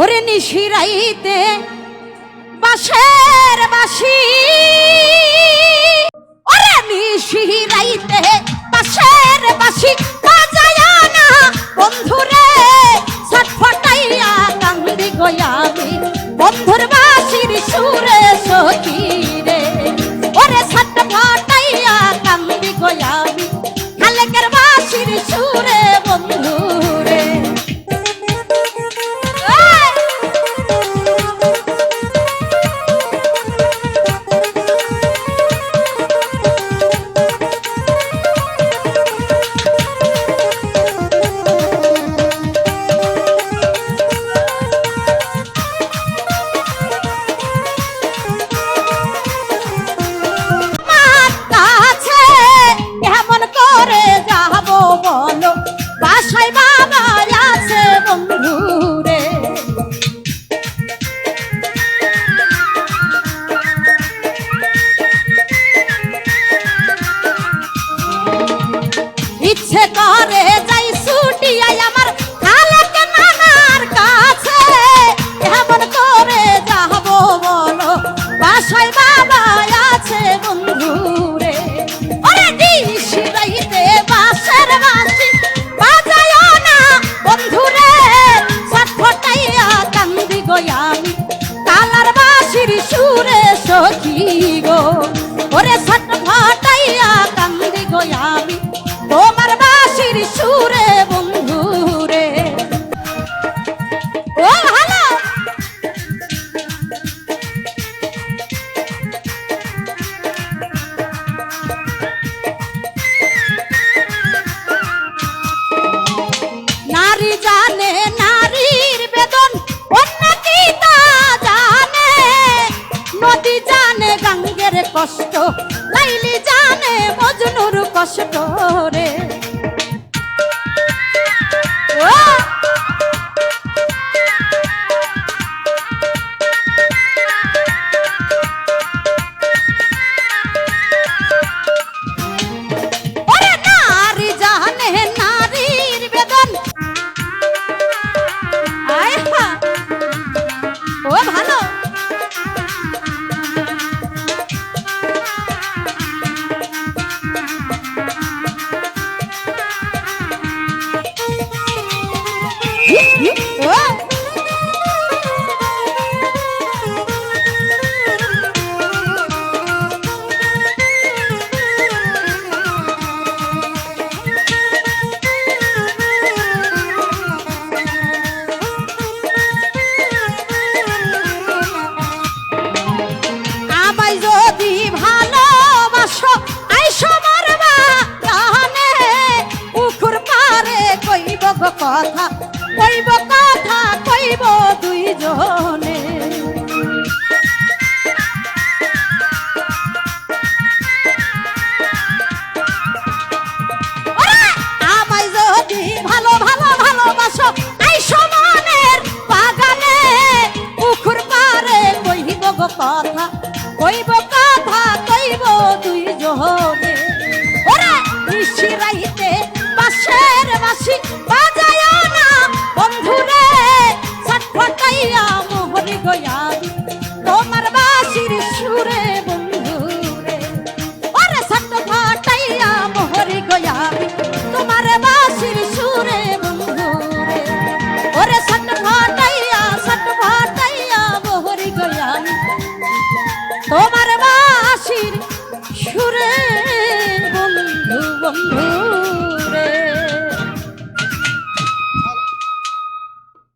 ওরে নিশিরাইতে বাসের বাসি से कारे জানে গাঙ্গের কষ্ট লাইলি জানে মজনুর কষ্ট রে। কথা, কইব কথা, কইব দুইজনে! আমায় যদি ভালো ভালো, ভালোবাসো, আইসো মনের বাগানে, পুকুর পারে কইব কথা কইব কথা, কইব দুই জনে ওরে নিশি রাইতে বাজায় না। বন্ধুরে ছটফটাইয়া মোহরি গয়াবি তোমার বাসির সুরে, বন্ধুরে, ওরে ছটফটাইয়া মোহরি গয়াবি তোমার বাসির সুরে, বন্ধুরে, ওরে ছটফটাইয়া ছটফটাইয়া মোহরি গয়াবি তোমার বাসির সুরে